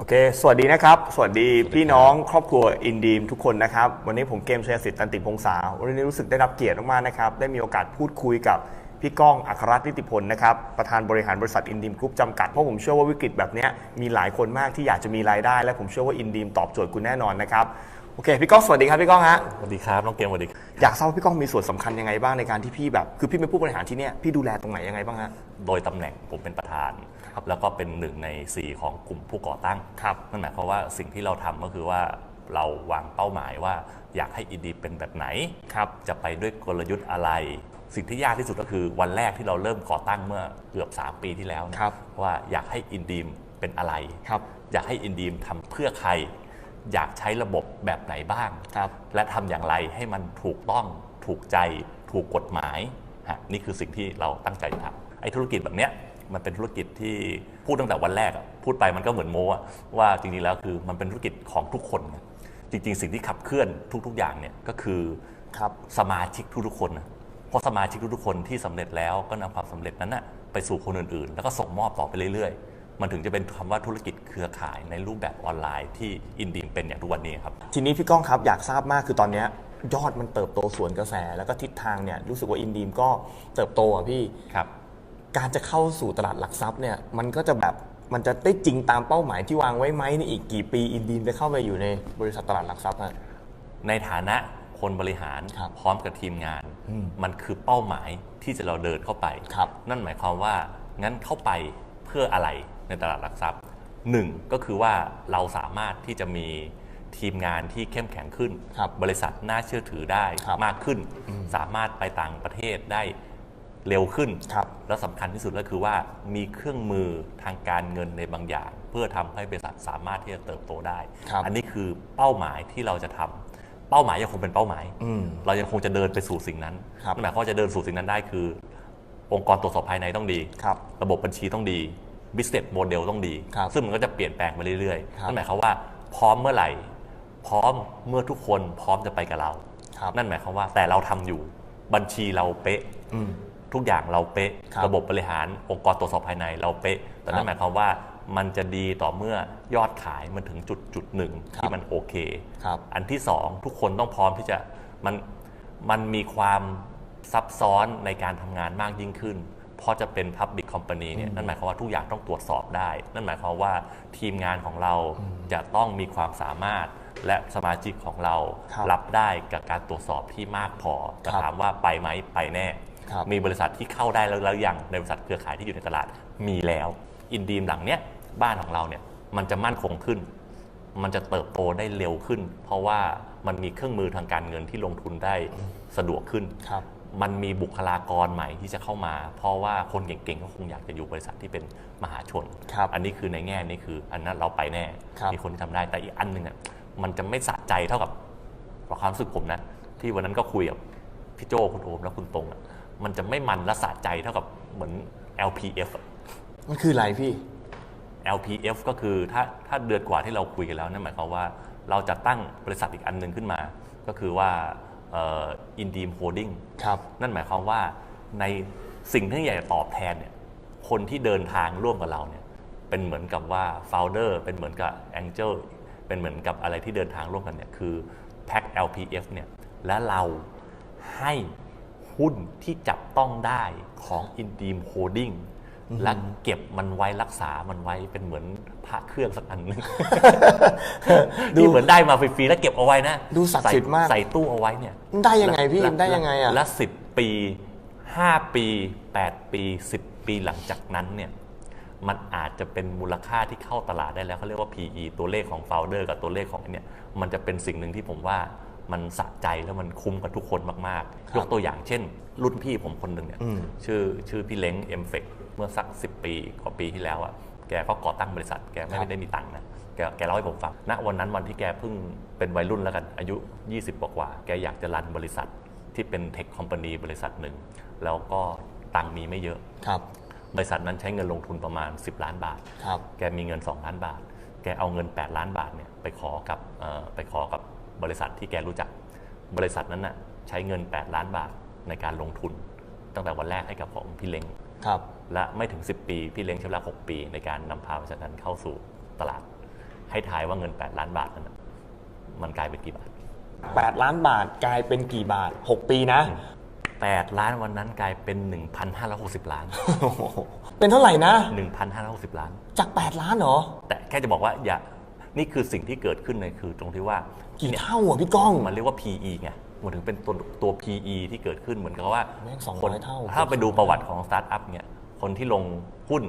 โอเค สวัสดีนะครับ สวัสดีพี่น้องครอบครัวอินดีมทุกคนนะครับ วันนี้ผมเกมชัยสิทธิ์ตันติพงษาวันนี้รู้สึกได้รับเกียรติมากๆนะครับ ได้มีโอกาสพูดคุยกับพี่ก้องอัครรัตน์นิติพลนะครับ ประธานบริหารบริษัทอินดีมกรุ๊ปจำกัด เพราะผมเชื่อว่าวิกฤตแบบเนี้ยมีหลายคนมากที่อยากจะมีรายได้ และผมเชื่อว่าอินดีมตอบโจทย์คุณแน่นอนนะครับ โอเค พี่ก้องสวัสดีครับพี่ก้องฮะ สวัสดีครับ น้องเกมสวัสดีครับอยากทราบว่าพี่ก้องมีส่วนสำคัญยังไงบ้างในการที่พี่แบบ คือพี่เป็นผู้บริหารที่เนี่ยพี่ดูแลตรงไหนยังไงบ้างฮะ โดยตำแหน่งผมเป็นประธาน ครับแล้วก็เป็นหนึ่งใน 4 ของกลุ่มผู้ก่อตั้งครับนั่นหมายความว่าสิ่งที่เราทำก็คือว่าเราวางเป้าหมายว่าอยากให้อินดีเป็นแบบไหนครับจะไปด้วยกลยุทธ์อะไร สิ่งที่ยากที่สุดก็คือวันแรกที่เราเริ่มก่อตั้งเมื่อเกือบ 3 ปีที่แล้วนะครับว่าอยากให้อินดีมเป็นอะไรครับอยากให้อินดีมทำเพื่อใคร อยากใช้ระบบแบบไหนบ้างครับและทำอย่างไรให้มันถูกต้องถูกใจถูกกฎหมายฮะนี่คือสิ่งที่เราตั้งใจทำไอ้ธุรกิจแบบเนี้ย มันเป็นธุรกิจที่พูดตั้งแต่วันแรกอะพูดไปมันก็เหมือนโม้อะว่าจริงๆแล้วคือมันเป็นธุรกิจของทุกคนไงจริง ๆ สิ่งที่ขับเคลื่อนทุก ๆ อย่างเนี่ยก็คือครับสมาชิกทุกๆคนนะเพราะสมาชิกทุกๆคนที่สำเร็จแล้วก็นำความสำเร็จนั้นนะไปสู่คนอื่นๆ แล้วก็ส่งมอบต่อไปเรื่อยๆ มันถึงจะเป็นคำว่าธุรกิจเครือข่ายในรูปแบบออนไลน์ที่อินดีมเป็นอย่างทุกวันนี้ครับ ทีนี้พี่ก้องครับอยากทราบมากคือตอนเนี้ยยอดมันเติบโตสวนกระแส แล้วก็ทิศทางเนี่ยรู้สึกว่าอินดีมก็เติบโตอะพี่ครับ การจะเข้าสู่ตลาดหลักทรัพย์เนี่ยมันก็จะแบบมันจะได้จริงตามเป้าหมายที่วางไว้ไหมในอีกกี่ปีอินดีมจะเข้าไปอยู่ในบริษัทตลาดหลักทรัพย์ฮะในฐานะคนบริหารครับพร้อมกับทีมงาน มันคือเป้าหมายที่จะเราเดินเข้าไปครับนั่นหมายความว่างั้นเข้าไปเพื่ออะไรในตลาดหลักทรัพย์หนึ่งก็คือว่าเราสามารถที่จะมีทีมงานที่เข้มแข็งขึ้นครับบริษัทน่าเชื่อถือได้ครับมากขึ้น สามารถไปต่างประเทศได้ เร็วขึ้นครับแล้วสำคัญที่สุดก็คือว่ามีเครื่องมือทางการเงินในบางอย่าง เพื่อทำให้บริษัทสามารถที่จะเติบโตได้ครับอันนี้คือเป้าหมายที่เราจะทำเป้าหมายยังคงเป็นเป้าหมายอืมเรายังคงจะเดินไปสู่สิ่งนั้นครับนั่นหมายความว่าจะเดินสู่สิ่งนั้นได้คือ องค์กรตรวจสอบภายในต้องดีครับระบบบัญชีต้องดี business model ต้องดีครับซึ่งมันก็จะเปลี่ยนแปลงไปเรื่อยครับๆนั่นหมายความว่าพร้อมเมื่อไหร่ พร้อมเมื่อทุกคนพร้อมจะไปกับเราครับนั่นหมายความว่าแต่เราทำอยู่บัญชีเราเป๊ะอืม ทุกอย่างเราเป๊ะครับระบบบริหารองค์กรตรวจสอบภายในเราเป๊ะแต่ครันั่บนหมายความว่ามันจะดีต่อเมื่อยอดขายมันถึงจุดจุดหนึ่งครับที่มันโอเคครับอันที่สองทุกคนต้องพร้อมที่จะมันมันมีความซับซ้อนในการทำงานมากยิ่งขึ้น เพราะจะเป็น Public Company เนี่ยนั่นหมายความว่าทุกอย่างต้องตรวจสอบได้ นั่นหมายความว่าทีมงานของเราจะต้องมีความสามารถและสมาชิกของเราครับรับได้กับการตรวจสอบที่มากพอจะครับถามว่าไปไหมไปแน่ครับ มีบริษัทที่เข้าได้แล้วแล้วยังในบริษัทเครือข่ายที่อยู่ในตลาดมีแล้ว อินดีมหลังเนี้ยบ้านของเราเนี่ยมันจะมั่นคงขึ้น มันจะเติบโตได้เร็วขึ้น เพราะว่ามันมีเครื่องมือทางการเงินที่ลงทุนได้สะดวกขึ้นครับมันมีบุคลากรใหม่ที่จะเข้ามา เพราะว่าคนเก่งๆก็คงอยากจะอยู่บริษัทที่เป็นมหาชนครับอันนี้คือในแง่นี้คือ อันนั้นเราไปแน่ครับมีคนที่ทำได้แต่อีกอันหนึ่งอะมันจะไม่สะใจเท่ากับความรู้สึกผมนะที่วันนั้นก็คุยกับพี่โจคุณโอมและคุณตรงอะ มันจะไม่มันและสะใจเท่ากับเหมือน LPF อะมันคืออะไรพี่ LPF ก็คือถ้าถ้าเดือนกว่าที่เราคุยกันแล้วนั่นหมายความว่าเราจะตั้งบริษัทอีกอันหนึ่งขึ้นมา ก็คือว่าอินดีมโฮดดิ้งครับนั่นหมายความว่าในสิ่งที่อยากจะตอบแทนเนี่ยคนที่เดินทางร่วมกับเราเนี่ยเป็นเหมือนกับว่า Founder เป็นเหมือนกับ Angel เป็นเหมือนกับอะไรที่เดินทางร่วมกันเนี่ยคือแพ็ค LPF เนี่ยและเราให้ หุ้นที่จับต้องได้ของ i n d e e m Holding และเก็บมันไว้รักษามันไว้เป็นเหมือนพระเครื่องสักอันหนึงที่เหมือนได้มาฟรีๆแล้วเก็บเอาไว้นะ ดูศักดิ์สิทธิ์มากใส่ตู้เอาไว้เนี่ยมันได้ยังไงพี่และมันได้ยังไงอะและสิบปีห้าปีแปดปีสิบปีหลังจากนั้นเนี่ยมันอาจจะเป็นมูลค่าที่เข้าตลาดได้แล้วเขาเรียกว่า PE ตัวเลขของ founder กับตัวเลขของไอ้เนี่ยมันจะเป็นสิ่งหนึ่งที่ผมว่า มันสะใจแล้วมันคุ้มกับทุกคนมากๆ ยกตัวอย่างเช่น รุ่นพี่ผมคนหนึ่งเนี่ยอืมชื่อชื่อพี่เล้งเอ็มเฟกเมื่อสัก 10 ปีกว่าปีที่แล้วอะ่ะแกก็ก่อตั้งบริษัท แกไม่ได้มีตังค์นะแกแกเล่าให้ผมฟังณวันนั้นวันที่แกเพิ่งเป็นวัยรุ่นแล้วกันอายุ 20 กว่ากว่าๆแกอยากจะรันบริษัทที่เป็นเทคคอมพานีบริษัทหนึ่งแล้วก็ตังค์มีไม่เยอะครับบริษัทนั้นใช้เงินลงทุนประมาณ 10 ล้านบาทครับแกมีเงิน 2 ล้านบาท แกเอาเงิน 8 ล้านบาทเนี่ยไปขอกับเอ่อไปขอกับ บริษัทที่แกรู้จัก บริษัทนั้นน่ะใช้เงิน 8 ล้านบาทในการลงทุน ตั้งแต่วันแรกให้กับของพี่เล้งครับและไม่ถึง 10 ปี พี่เล้งใช้เวลา6ปี ในการนำพาบริษัทนั้นเข้าสู่ตลาด ให้ทายว่าเงิน 8 ล้านบาทนั้นนะมันกลายเป็นกี่บาท 8 ล้านบาทกลายเป็นกี่บาท 6 ปีนะ 8 ล้านวันนั้นกลายเป็น 1,560 ล้าน เป็นเท่าไหร่นะ 1,560 ล้าน จาก 8 ล้านเหรอ แต่แค่จะบอกว่าอย่า นี่คือสิ่งที่เกิดขึ้นในคือตรงที่ว่ากี่เท่าอะพี่ก้อง มันเรียกว่า PE ไงมันถึงเป็นตัวตัว PE ที่เกิดขึ้นเหมือนกับว่าแม่ง200คนเท่าถ้าไปดูประวัติของสตาร์ทอัพเนี่ยคนที่ลงหุ้น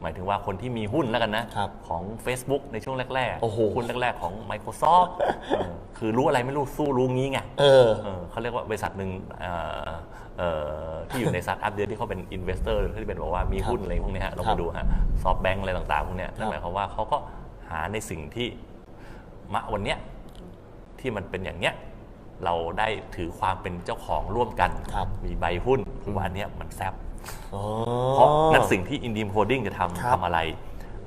หมายถึงว่าคนที่มีหุ้นแล้วกันนะครับของ Facebook ในช่วงแรกโอ้โหหุ้นแรก ๆ ของ Microsoft เออคือรู้อะไรไม่รู้สู้รู้งี้ไงเออเออเขาเรียกว่าบริษัทหนึ่งเอ่อเอ่อที่อยู่ในสตาร์ทอัพเดียวที่เขาเป็นอินเวสเตอร์ที่เป็นบอกว่ามีหุ้นอะไรพวกเนี้ยฮะเราครัไปบดูฮะซอฟแบงก์อะไรต่างๆพวกเนี้ยนั่นครับหมายความว่าเขาก็หาในสิ่งที่มะวันเนี้ยที่มันเป็นอย่างเนี้ยเราได้ถือความเป็นเจ้าของร่วมกันครับมีใบหุ้นว่าอันเนี้ยมันแซบอ๋อเพราะนั่นสิ่งที่อินดีมโ o ดดิ้งจะครัทำบทำอะไร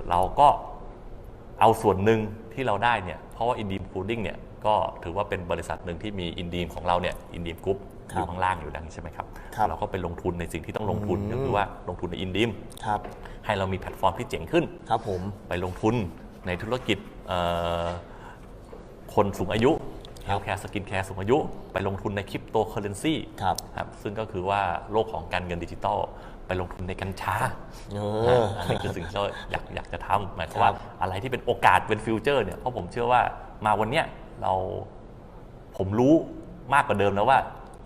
เราก็เอาส่วนหนึ่งที่เราได้เนี่ยเพราะว่าอินดีมโ o ดดิ้งเนี่ยก็ถือว่าเป็นบริษัทหนึ่งที่มีอินดีมของเราเนี่ยอินดีมกรุ๊ปอยู่ข้างล่างอยู่ดังใช่ไหมครับครับเราก็ไปลงทุนในสิ่งที่ต้องลงทุนอืมก็คือว่าลงทุนในอินดีมครับให้เรามีแพลตฟอร์มที่เจ๋งขึ้นครับผมไปลงทุน ในธุรกิจเอ่อคนสูงอายุเฮครับลแคร์สกินแคร์สูงอายุ ไปลงทุนในคริปโตเคอเรนซีครับครับซึ่งก็คือว่าโลกของการเงินดิจิตอลไปลงทุนในกัญชาเอนะออันนี้คือสิ่งที่เราอยากอยากจะทำหมายความครัว่าบอะไรที่เป็นโอกาสเป็นฟิวเจอร์เนี่ยเพราะผมเชื่อว่ามาวันเนี้ยเราผมรู้มากกว่าเดิมแล้วว่า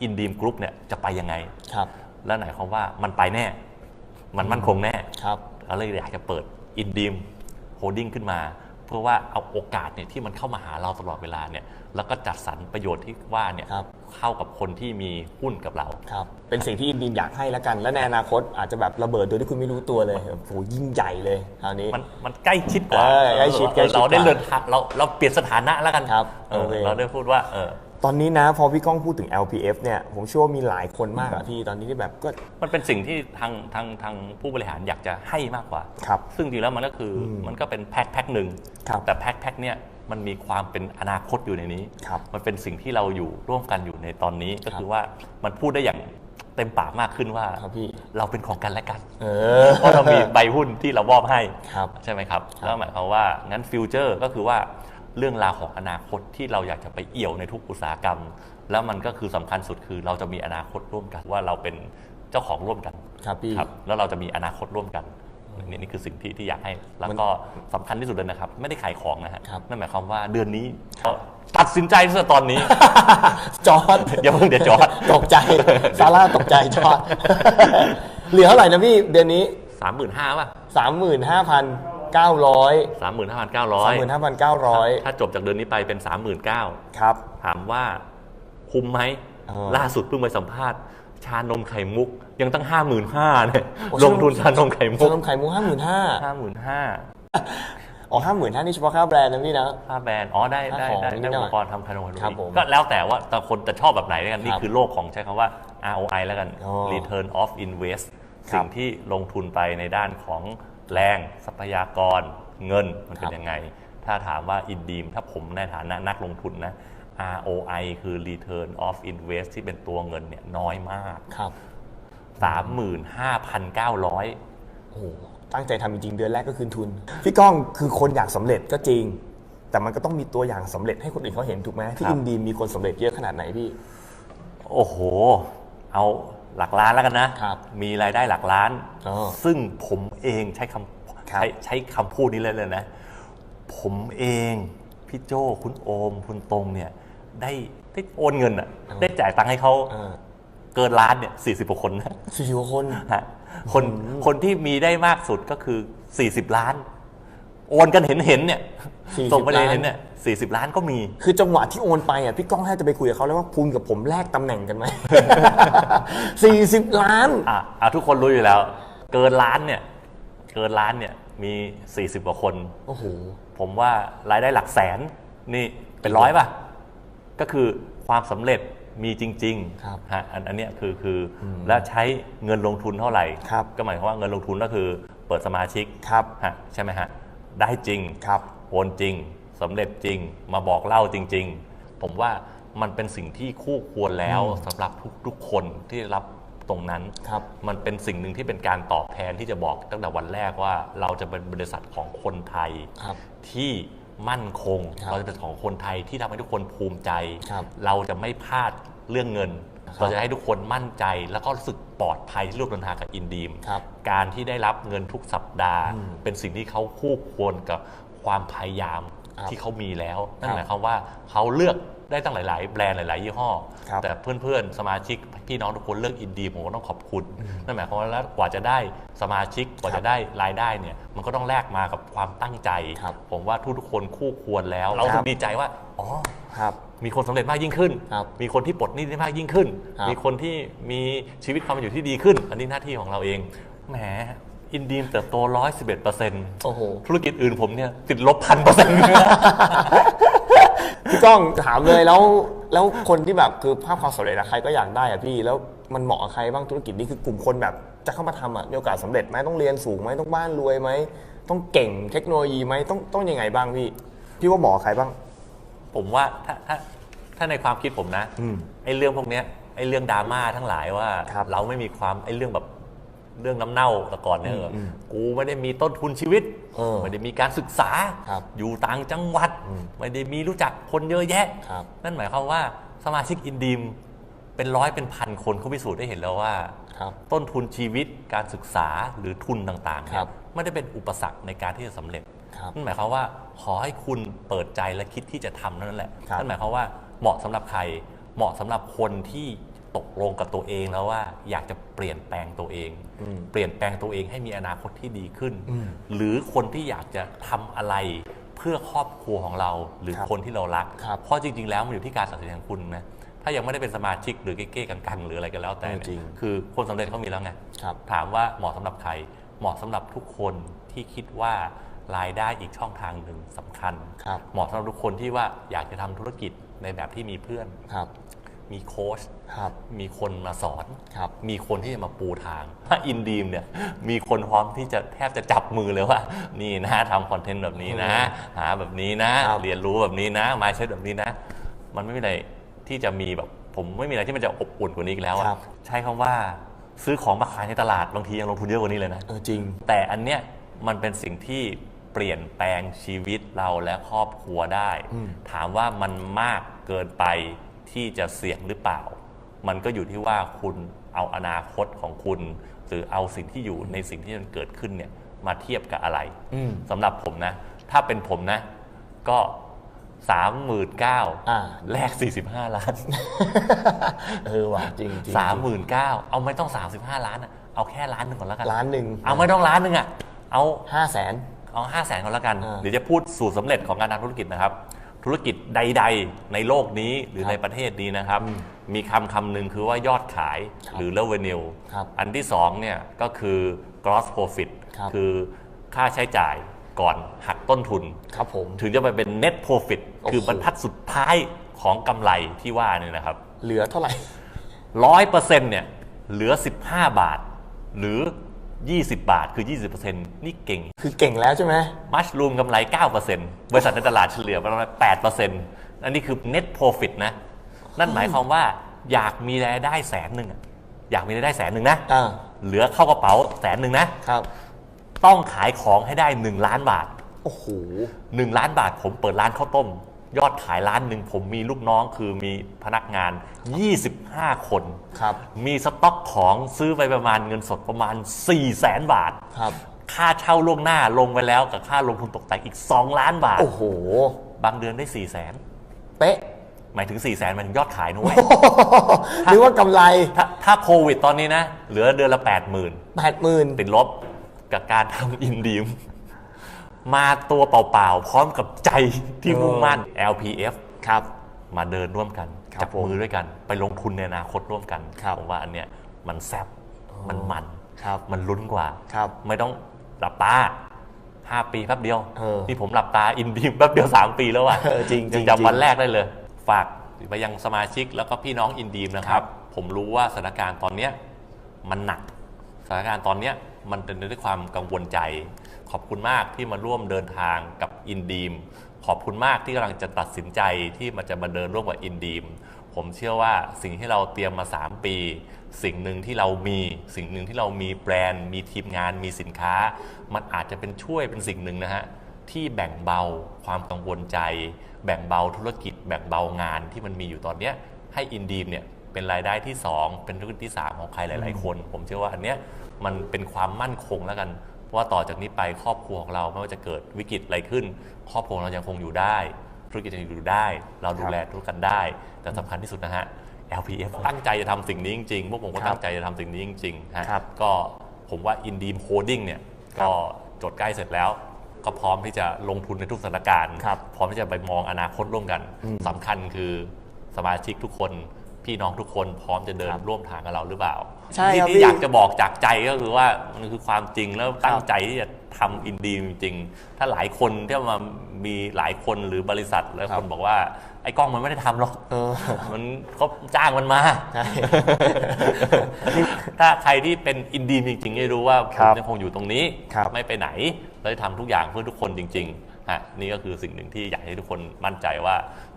อินดีมกรุ๊ปเนี่ยจะไปยังไงครับ และหมายความว่ามันไปแน่ มันมั่นคงแน่ครับเราเลยอยากจะเปิดอินดีม โฮดดิ้งขึ้นมา เพื่อว่าเอาโอกาสเนี่ยที่มันเข้ามาหาเราตลอดเวลาเนี่ยแล้วก็จัดสรรประโยชน์ที่ว่าเนี่ยครับ เข้ากับคนที่มีหุ้นกับเรา ครับ เป็นสิ่งที่อินดีมอยากให้แล้วกัน และในอนาคตอาจจะแบบระเบิดโดยที่คุณไม่รู้ตัวเลยโอ้โหยิ่งใหญ่เลยคราวนี้ มันมันใกล้ชิดกว่าเออใกล้ชิดใกล้ชิดเราได้กว่าเดินเราเราเปลี่ยนสถานะแล้วกันครับเออโอเค เราได้พูดว่าเออ ตอนนี้นะพอพี่ก้องพูดถึง LPF เนี่ยผมเชื่อว่ามีหลายคนมากอะพี่ตอนนี้ที่แบบก็ มันเป็นสิ่งที่ทางทางทางผู้บริหารอยากจะให้มากกว่า ครับ ซึ่งจริงแล้วมันก็คืออมมันก็เป็นแพ็คแพ็คหนึ่งครับแต่แพ็คแพ็คเนี่ยมันมีความเป็นอนาคตอยู่ในนี้ ครับมันเป็นสิ่งที่เราอยู่ร่วมกันอยู่ในตอนนี้ก็ครับคือว่ามันพูดได้อย่างเต็มปากมากขึ้นว่าครับพี่ เราเป็นของกันและกัน เออ เพราะเรามีใบหุ้นที่เรามอบให้ ครับใช่ไหมครับ ครับ แล้วหมายความว่างั้นฟิวเจอร์ก็คือว่า เรื่องราวของอนาคตที่เราอยากจะไปเอี่ยวในทุกอุตสาหกรรม แล้วมันก็คือสำคัญสุดคือเราจะมีอนาคตร่วมกัน ว่าเราเป็นเจ้าของร่วมกันครับพี่ครับแล้วเราจะมีอนาคตร่วมกันนี่นี่คือสิ่งที่ที่อยากให้ แล้วก็สำคัญที่สุดเลยนะครับ ไม่ได้ขายของนะฮะครับนั่นหมายความว่าเดือนนี้ตัดสินใจตั้งแต่ตอนนี้ จอร์ดอย่าเพิ่งเดี๋ยวจอร์จตกใจซาร่าตกใจจอร์ดเหลือเท่าไหร่นะพี่เดือนนี้สามหมื่นห้าป่ะ 35,900 สามหมื่นห้าพันเก้าร้อย35,900 ถ้าจบจากเดือนนี้ไปเป็นสามหมื่นเก้าครับ ถามว่าคุ้มไหม เออ ล่าสุดเพิ่งไปสัมภาษณ์ ชานมไข่มุก ยังตั้งห้าหมื่นห้าเนี่ยโอ้ลงทุนชานมไข่มุชากนมไข่มุก55,000ห้าหมื่นห้าอ๋อ55,000นี่เฉพาะค่าแบรนด์นะพี่นะ ค่าแบรนด์อ๋อได้ได้ค่าของได้นิได้ดหน่อุอยปกรณ์ทำขนมขนมครับผมก็แล้วแต่ว่าแต่คนจะชอบแบบไหนแล้วกันนี่ครับคือโลกของใช้คำว่า ROI แล้วกัน อ๋อ Return of Invest ครับ สิ่งที่ลงทุนไปในด้านของ แรงทรัพยากรเงินมันเป็ครันบยังไง ถ้าถามว่าอินดีมถ้าผมในฐานะนักลงทุนนะ ROI คือ Return of Invest ที่เป็นตัวเงินเนี่ยน้อยมากครับ35,900โอ้โหตั้งใจทำจริงๆเดือนแรกก็คืนทุน พี่ก้องคือคนอยากสำเร็จก็จริง แต่มันก็ต้องมีตัวอย่างสำเร็จให้คนอื่นเขาเห็นถูกไหมที่ครับอินดีมมีคนสำเร็จเยอะขนาดไหนพี่ โอ้โห เอา หลักล้านแล้วกันนะ ครับมีรายได้หลักล้าน อ๋อซึ่งผมเองใช้คำครับ ใช้ใช้คำพูดนี้เลยเลยนะ ผมเองพี่โจ้คุณโอม คุณตรงเนี่ยได้ได้โอนเงินอะได้จ่ายตังค์ให้เขาอ่าเกินล้านเนี่ยสี่สิบกว่าคนนะ สี่สิบกว่าคน ฮะคนคนที่มีได้มากสุดก็คือ 40 ล้าน โอนกันเห็นเห็นๆเนี่ย40ส่งไปเลยล้านเห็นเนี่ยสี่สิบล้านก็มี คือจังหวะที่โอนไปอะพี่ก้องแทบจะไปคุยกับเขาแล้วว่าคุณกับผมแลกตำแหน่งกันไหมสี่สิบล้านอะอะทุกคนรู้อยู่แล้ว เกินล้านเนี่ยเกินล้านเนี่ยมี40กว่าคนโอ้โหผมว่ารายได้หลักแสนนี่เป็นร้อยป่ะก็คือความสำเร็จมีจริงครับๆฮะอันอันเนี้ยคือคืออและใช้เงินลงทุนเท่าไหร่ครับก็หมายความว่าเงินลงทุนก็คือเปิดสมาชิกครับฮะใช่ไหมฮะ ได้จริงครับโอนจริงสำเร็จจริง มาบอกเล่าจริง ๆ ผมว่ามันเป็นสิ่งที่คู่ควรแล้วสำหรับทุกๆคนที่รับตรงนั้นครับมันเป็นสิ่งหนึ่งที่เป็นการตอบแทนที่จะบอกตั้งแต่วันแรกว่าเราจะเป็นบริษัทของคนไทยครับที่มั่นคงครับเราจะเป็นของคนไทยที่ทำให้ทุกคนภูมิใจครับเราจะไม่พลาดเรื่องเงินครับ เราจะให้ทุกคนมั่นใจแล้วก็รู้สึกปลอดภัยที่ร่วมเดินทางกับอินดีมครับการที่ได้รับเงินทุกสัปดาห์อืมเป็นสิ่งที่เขาคู่ควรกับความพยายามครับที่เขามีแล้ว นั่คนรับหมายความว่าเขาเลือกได้ตั้งหลาย ๆ แบรนด์หลาย ๆ ยี่ห้อครับแต่เพื่อน ๆ สมาชิกพี่น้องทุกคนเลือกอินดีผมก็ต้องขอบคุณ นั่นหมายความว่าแล้วกว่าจะได้สมาชิกกว่าครับจะได้รายได้เนี่ย มันก็ต้องแลกมากับความตั้งใจครับผมว่าทุกๆคนคู่ควรแล้ว เราครัถึบงดีใจว่า อ๋อครับ มีคนสำเร็จมากยิ่งขึ้นครับมีคนที่ปลดหนี้ได้มากยิ่งขึ้นครับมีคนที่มีชีวิตความเป็นอยู่ที่ดีขึ้น อันนี้หน้าที่ของเราเอง แหม อินดีมเติบโต 111เปอร์เซ็นต์โอ้โหธุรกิจอื่นผมเนี่ยติดลบพันเปอร์เซ็นต์พี่ก้องถามเลยแล้วแล้วคนที่แบบคือภาพความสำเร็จอะใครก็อยากได้อะพี่ แล้วมันเหมาะกับใครบ้างธุรกิจนี้คือกลุ่มคนแบบจะเข้ามาทำอะมีโอกาสสำเร็จไหมต้องเรียนสูงไหมต้องบ้านรวยไหมต้องเก่งเทคโนโลยีไหมต้องต้องยังไงบ้างพี่พี่ว่าเหมาะกับใครบ้าง ผมว่าถ้าถ้าถ้าในความคิดผมนะอืม ไอ้เรื่องพวกเนี้ยไอ้เรื่องดราม่าทั้งหลายว่า ครับเราไม่มีความไอ้เรื่องแบบเรื่องน้ำเน่าแต่ก่อนเนี่ยอืมอืมกูไม่ได้มีต้นทุนชีวิตเออไม่ได้มีการศึกษา ครับอยู่ต่างจังหวัด อืมไม่ได้มีรู้จักคนเยอะแยะ ครับ นั่นหมายความว่าสมาชิกอินดีมเป็นร้อยเป็นพันคนเขาพิสูจน์ได้เห็นแล้วว่า ครับ ต้นทุนชีวิตการศึกษาหรือทุนต่างๆเนี่ครัยบไม่ได้เป็นอุปสรรคในการที่จะสำเร็จครับ นั่นหมายความว่า ขอให้คุณเปิดใจและคิดที่จะทำนั่นแหละครับ นั่นหมายความว่าเหมาะสำหรับใคร เหมาะสำหรับคนที่ตกลงกับตัวเองแล้วว่าอยากจะเปลี่ยนแปลงตัวเอง อืม เปลี่ยนแปลงตัวเองให้มีอนาคตที่ดีขึ้น อืมหรือคนที่อยากจะทำอะไรเพื่อครอบครัวของเราหรือครับคนที่เรารัก ครับเพราะจริง ๆ แล้วมันอยู่ที่การตัดสินใจของคุณนะถ้ายังไม่ได้เป็นสมาชิกหรือเก้ๆกังๆหรืออะไรก็แล้วแต่เออเนี่ยจริง คือคนสำเร็จเขามีแล้วไง ครับ ถามว่าเหมาะสำหรับใคร เหมาะสำหรับทุกคนที่คิดว่า รายได้อีกช่องทางหนึ่งสำคัญ ครับเหมาะสำหรับทุกคนที่ว่าอยากจะทำธุรกิจในแบบที่มีเพื่อน ครับมีโค้ชครับมีคนมาสอน ครับ มีคนที่จะมาปูทาง ถ้าอินดีมเนี่ย มีคนพร้อมที่จะแทบจะจับมือเลยว่า นี่นะทำคอนเทนต์แบบนี้นะ หาแบบนี้นะ ครับ เรียนรู้แบบนี้นะมายเซ็ตแบบนี้นะ มันไม่มีอะไรที่จะมีแบบ ผมไม่มีอะไรที่มันจะอบอุ่นกว่านี้อีกแล้วอะครับ ใช้คำว่าซื้อของมาขายในตลาดบางทียังลงทุนเยอะกว่านี้เลยนะ เออจริง แต่อันเนี้ยมันเป็นสิ่งที่ เปลี่ยนแปลงชีวิตเราและครอบครัวได้อืมถามว่ามันมากเกินไปที่จะเสี่ยงหรือเปล่า มันก็อยู่ที่ว่าคุณเอาอนาคตของคุณ หรือเอาสิ่งที่อยู่ในสิ่งที่มันเกิดขึ้นเนี่ยมาเทียบกับอะไรอืมสำหรับผมนะ ถ้าเป็นผมนะ ก็สามหมื่นเก้าอ่าแลกสี่สิบห้าล้าน เออว่ะจริงจริงสามหมื่นเก้าเอาไม่ต้องสามสิบห้าล้านอะเอาแค่ล้านหนึ่งก่อนแล้วกันล้านหนึ่งเอาไม่ต้องล้านหนึ่งอะเอาห้าแสน เอาห้าแสนก่อนแล้วกันอ่าเดี๋ยวจะพูดสูตรสำเร็จของการทำธุรกิจนะครับ ธุรกิจใด ๆ ในโลกนี้หรือครับในประเทศนี้นะครับ มีคำคำหนึ่งคือว่ายอดขายครับหรือ revenue ครับอันที่สองเนี่ยก็คือ gross profit ครับคือค่าใช้จ่ายก่อนหักต้นทุนครับผมถึงจะไปเป็น net profit โอ้โหคือบรรทัดสุดท้ายของกำไรที่ว่าเนี่ยนะครับ เหลือเท่าไหร่ร้อยเปอร์เซ็นต์เนี่ยเหลือ 15 บาท หรือ 20 บาทคือ 20%นี่เก่ง คือเก่งแล้วใช่ไหมมัชรูมกำไร 9%บริษัทในตลาดเฉลี่ยประมาณ8%อันนี้คือ net profit นะ นั่นหมายความว่าอยากมีรายได้แสนหนึ่งอะอยากมีรายได้แสนหนึ่งนะ อ่าเหลือเข้ากระเป๋าแสนหนึ่งนะ ครับ ต้องขายของให้ได้ 1 ล้านบาท โอ้โห 1 ล้านบาทผมเปิดร้านข้าวต้ม ยอดขายล้านหนึ่งผมมีลูกน้องคือมีพนักงาน 25 คน ครับ มีสต็อกของซื้อไปประมาณเงินสดประมาณ 4 0 0แสนบาท ครับ ค่าเช่าล่วงหน้าลงไปแล้วกับค่าลงทุนตกแต่งอีก 2 ล้านบาท โอ้โห บางเดือนได้ 4 0 0แสนเป๊ะ หมายถึง 4 0 0แสนหมายถึงยอดขายนะเว้ยหรือว่ากำไรถ้าถ้าโควิดตอนนี้นะ เหลือเดือนละ 8 0,000 แปดหมื่นติดลบกับการทำอินดีม มาตัวเปล่าๆ พร้อมกับใจที่มุ่งมั่น LPF ครับ มาเดินร่วมกันครับจับมือด้วยกัน ไปลงทุนในอนาคตร่วมกันครับผมว่าอันเนี้ยมันแซบมันมันครับมันลุ้นกว่าครับไม่ต้องหลับตาห้าปีแป๊บเดียวเออนี่ผมหลับตาอินดีมแป๊บเดียวสามปีแล้วอะเออจริงๆยังจำวันแรกได้เลย ฝากไปยังสมาชิกแล้วก็พี่น้องอินดีมนะครับ ผมรู้ว่าสถานการณ์ตอนเนี้ยมันหนัก สถานการณ์ตอนเนี้ยมันเป็นไปด้วยความกังวลใจ ขอบคุณมากที่มาร่วมเดินทางกับอินดีม ขอบคุณมากที่กำลังจะตัดสินใจที่มันจะมาเดินร่วมกับอินดีม ผมเชื่อว่าสิ่งที่เราเตรียมมา 3 ปี สิ่งหนึ่งที่เรามี สิ่งหนึ่งที่เรามีแบรนด์ มีทีมงาน มีสินค้า มันอาจจะเป็นช่วยเป็นสิ่งหนึ่งนะฮะที่แบ่งเบาความกังวลใจ แบ่งเบาธุรกิจ แบ่งเบางานที่มันมีอยู่ตอนเนี้ยให้อินดีมเนี่ยเป็นรายได้ที่ 2 เป็นธุรกิจที่ 3 ของใครหลาย ๆ คน ผมเชื่อว่าอันเนี้ยมันเป็นความมั่นคงแล้วกัน ว่าต่อจากนี้ไปครอบครัวของเราไม่ว่าจะเกิดวิกฤตอะไรขึ้น ครอบครัวเรายังคงอยู่ได้ ธุรกิจยังอยู่ได้ เราดูแลธุรกิจได้ แต่สำคัญที่สุดนะฮะ LPF ตั้งใจจะทำสิ่งนี้จริงๆพวกผมก็ครับตั้งใจจะทำสิ่งนี้จริงๆฮะครับก็ผมว่า i n d e e m Holding เนี่ยครับก็จดใกล้เสร็จแล้ว ก็พร้อมที่จะลงทุนในทุกสถานการณ์ครับพร้อมที่จะไปมองอนาคตร่วมกันสำคัญคือสมาชิกทุกคน พี่น้องทุกคนพร้อมจะเดินร่วมทางกับเราหรือเปล่าใช่ที่ครับที่พี่อยากจะบอกจากใจก็คือว่ามันคือความจริงแล้วตั้งใจที่จะทำอินดีจริงๆถ้าหลายคนที่มามีหลายคนหรือบริษัทแล้วครับคนบอกว่าไอ้กล้องมันไม่ได้ทำหรอกเออ มันเขาจ้างมันมา ใช่ ถ้าใครที่เป็นอินดีจริงๆจะรู้ว่าผครัมบยังคงอยู่ตรงนี้ครับ ไม่ไปไหนเราจะทำทุกอย่างเพื่อทุกคนจริงๆฮะนี่ก็คือสิ่งหนึ่งที่อยากให้ทุกคนมั่นใจว่า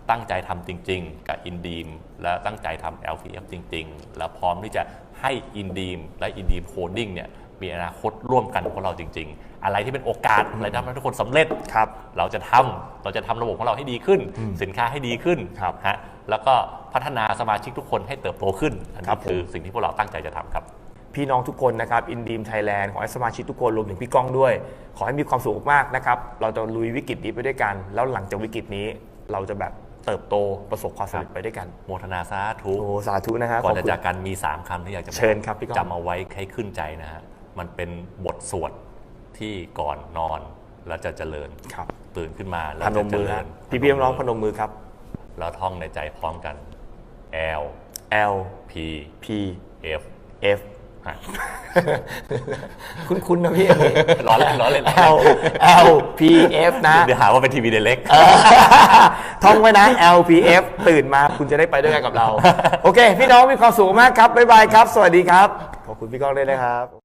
ตั้งใจทำจริง ๆ กับอินดีมและตั้งใจทำ LPF จริง ๆ แล้วพร้อมที่จะให้อินดีมและอินดีมโคดดิ้งเนี่ยมีอนาคตร่วมกันของเราจริง ๆ อะไรที่เป็นโอกาสอะไรที่ทำให้ทุกคนสำเร็จครับเราจะทำเราจะทำระบบของเราให้ดีขึ้น สินค้าให้ดีขึ้นครับฮะแล้วก็พัฒนาสมาชิกทุกคนให้เติบโตขึ้นอันครันี้บผมคือสิ่งที่พวกเราตั้งใจจะทำครับ พี่น้องทุกคนนะครับอินดีมไทยแลนด์ขอให้สมาชิกทุกคนรวมถึงพี่ก้องด้วย ขอให้มีความสุขมากๆนะครับเราจะลุยวิกฤตนี้ไปด้วยกัน แล้วหลังจากวิกฤตนี้เราจะแบบ เติบโตประสบความสำเร็จไปด้วยกันโมทนาสาธุโอ้สาธุนะฮะก่อนขบจะคุณจากกันมี 3คำที่อยากจะบอกเชิญครับพี่ก้องจำเอาไว้ให้ขึ้นใจนะฮะมันเป็นบทสวดที่ก่อนนอนแล้วจะเจริญครับตื่นขึ้นมาแล้วพนจะมเจมือริฮะญพี่พี่น้องๆพนมมือครับ แล้วท่องในใจพร้อมกัน L L P P F F ฮะคุ้นๆนะพี่ล้อเล่นล้อเล่น L L P F นะเดี๋ยวหาว่าเป็นทีวีเดเล็กท่องไว้นะ LPF ตื่นมาคุณจะได้ไปด้วยกันกับเรา โอเค พี่น้องมีความสุขมากครับ บ๊ายบายครับ สวัสดีครับ ขอบคุณพี่ก้องด้วยนะครับ